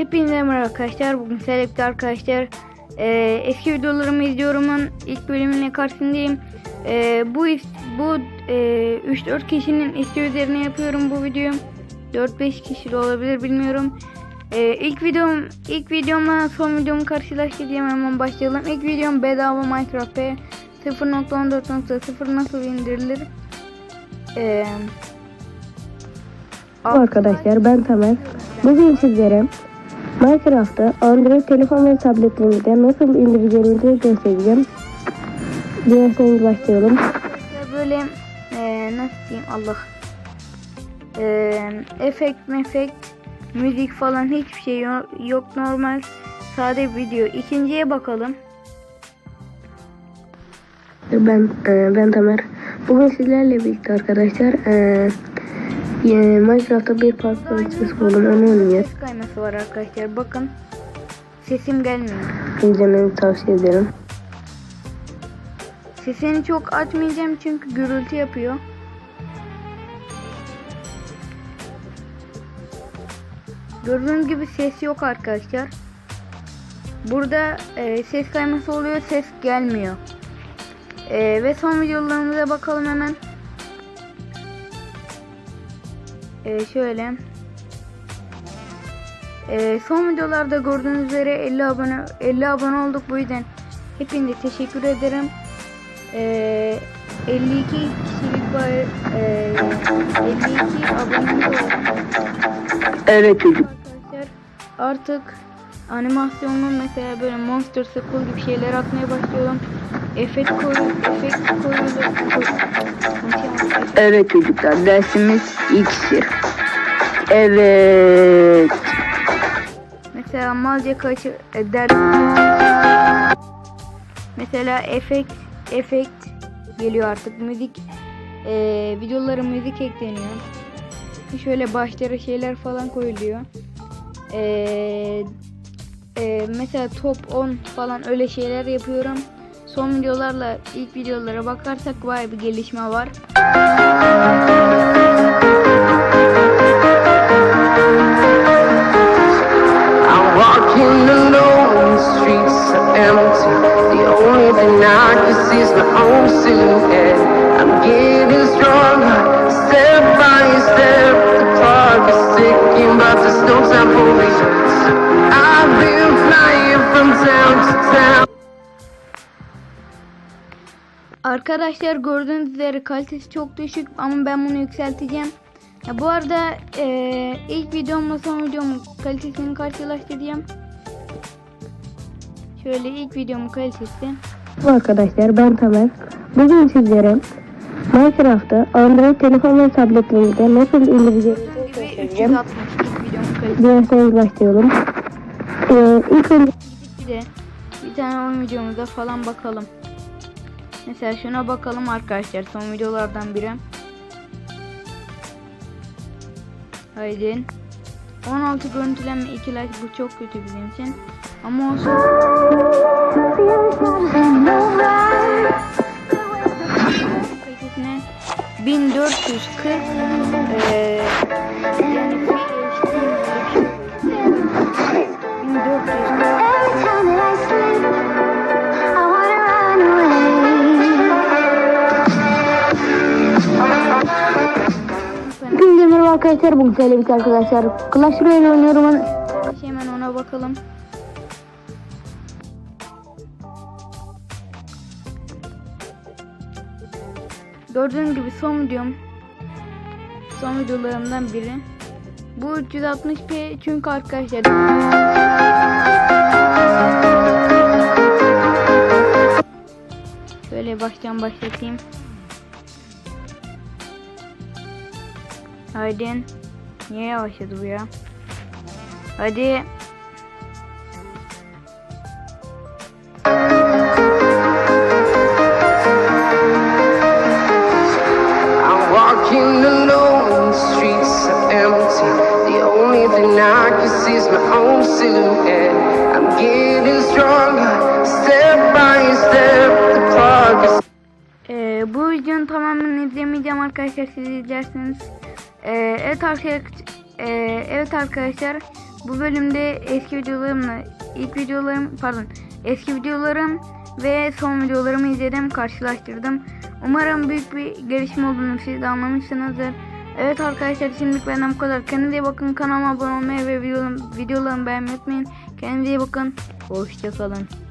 Hepinize merhaba arkadaşlar. Bugün Select'te arkadaşlar eee, eski videolarımı izliyorumun ilk bölümüne karşısındayım. Eee, bu bu eee, 3-4 kişinin isteği üzerine yapıyorum bu videoyu. 4-5 kişi de olabilir bilmiyorum. Eee ilk videom ilk videomla son videomu karşılaştıracağım hemen başlayalım. İlk videom bedava Minecraft P 0.14.0 nasıl indirilir? Merhaba arkadaşlar ben Tamer. Bugün sizlere Minecraft'ta Android telefon ve tabletlerimizde nasıl indireceğimizi göstereceğim. Dilerseniz başlayalım. Ya böyle eee nasıl diyeyim Allah Eee efekt mefekt müzik falan hiçbir şey yo- yok normal sade video ikinciye bakalım Ben e, ben Tamer. Bugün sizlerle birlikte arkadaşlar e, e, Minecraft'ta bir parkur açması buldum. Onu ses kayması var arkadaşlar bakın sesim gelmiyor İzlemenizi tavsiye ederim. sesini çok açmayacağım çünkü gürültü yapıyor Gördüğünüz gibi ses yok arkadaşlar. Burada e, ses kayması oluyor, ses gelmiyor. E, ve son videolarımıza bakalım hemen. E, şöyle. E, son videolarda gördüğünüz üzere 50 abone 50 abone olduk bu yüzden hepinize teşekkür ederim. E, 52 kişilik var, e, 52 abone oldu. Evet çocuk. Arkadaşlar artık animasyonlu mesela böyle Monster School gibi şeyler atmaya başlıyorum. Efekt koyu, efekt konuşamadım. Evet çocuklar dersimiz iksir. Evet. Mesela malca kaçı e, der. Mesela efekt, efekt geliyor artık müzik. E, videolara müzik ekleniyor. Şöyle başlara şeyler falan koyuluyor. E, e, mesela top 10 falan öyle şeyler yapıyorum. Son videolarla ilk videolara bakarsak vay bir gelişme var. I'm walking Arkadaşlar gördüğünüz üzere kalitesi çok düşük ama ben bunu yükselteceğim. Ya bu arada eee, ilk videomla son videomun kalitesini karşılaştıracağım. Şöyle ilk videomun kalitesi. Merhaba arkadaşlar ben Tamer. Bugün sizlere Minecraft'ta Android telefon ve tabletlerimizde nasıl gibi göstereceğim. 360 ilk videomun kalitesi. Dilerseniz başlayalım. Ee, ilk önce bir de bir tane oyun videomuza falan bakalım. Mesela şuna bakalım arkadaşlar son videolardan biri. Haydi. 16 görüntülenme 2 like bu çok kötü bizim için. Ama olsun. Kalitesine 1440 eee yani Bugün sizlerle birlikte arkadaşlar. Clash Royale oynuyorum. Hemen ona bakalım. Gördüğünüz gibi son videom son videolarımdan biri. Bu 360p çünkü arkadaşlar Şöyle baştan başlatayım. By step. The clock is Ee, bu videonun tamamını izlemeyeceğim arkadaşlar siz izlersiniz. Ee, evet arkadaşlar, ee, evet arkadaşlar Bu bölümde eski videolarımla ilk videolarım pardon eski videolarım ve son videolarımı izledim karşılaştırdım. Umarım büyük bir gelişme olduğunu siz de anlamışsınızdır. Evet arkadaşlar şimdilik benden bu kadar. Kendinize iyi bakın. Kanalıma abone olmayı ve videolarımı beğenmeyi unutmayın. Kendinize iyi bakın. Hoşçakalın.